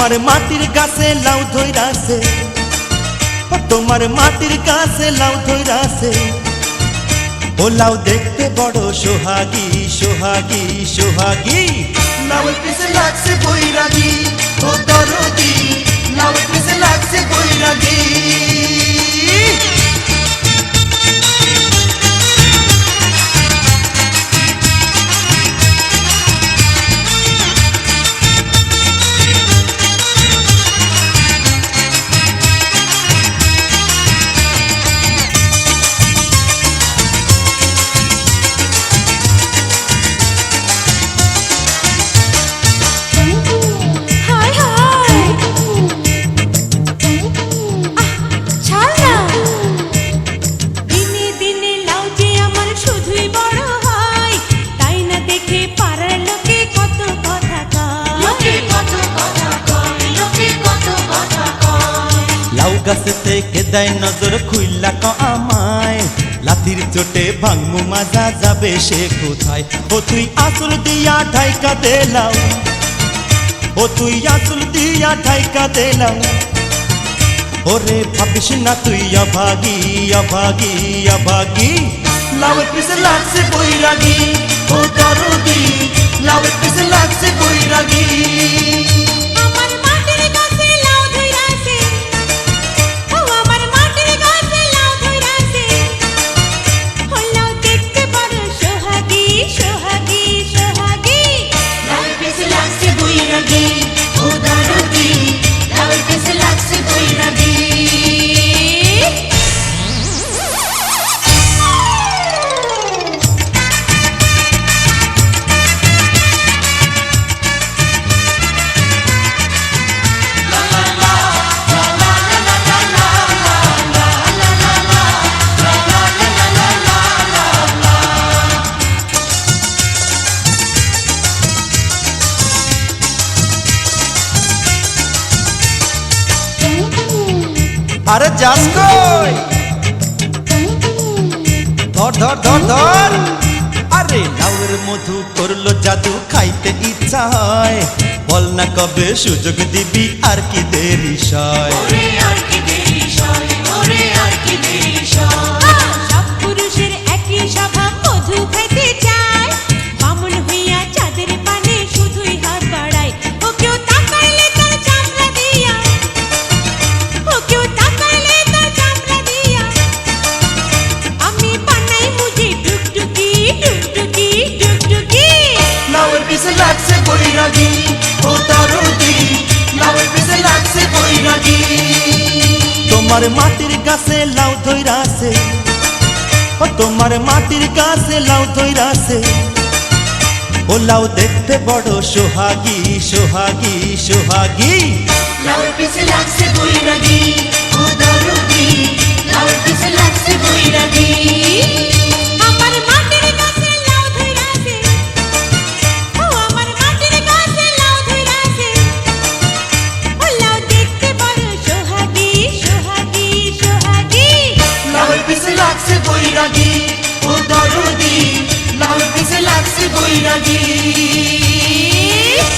তোমার মাটির কাছে লাউ ধৈরাছে তোমার মাটির গাছে লাউ ধৈরাছে ও লাউ দেখতে বড় সোহাগী সোহাগী সোহাগী। লাউ পিছে লাগছে বৈরাগী, ও দরদি। গাছে থেকে দেয় নজর, খুইলা ক আমায়। লাথির চোটে ভাঙমু, মাজা যাবে সে কোথায়? ও তুই আসল দিয়া ঢাইকা দে লাউ ও তুই আসল দিয়া ঢাইকা দে লাউ ওরে ভাবিস না তুই অভাগী অভাগী অভাগী। লাউয়ের পিছে লাগছে বৈরাগী, ও দরদি। লাউয়ের পিছে লাগছে বৈরাগী। আরে যাস কই? ধর ধর ধর ধর। আরে লাউর মধু করল জাদু, খাইতে ইচ্ছা হয়। বল না কবে সুযোগ দিবি আর কি দেরি সয়? তোমার মাটির কাছে লাউ ধইরাছে ও তোমার মাটির কাছে লাউ ধইরাছে ও লাউ দেখতে বড় সোহাগী সোহাগী সোহাগী। লাউ পিছে লাগছে বৈরাগী বৈরাগী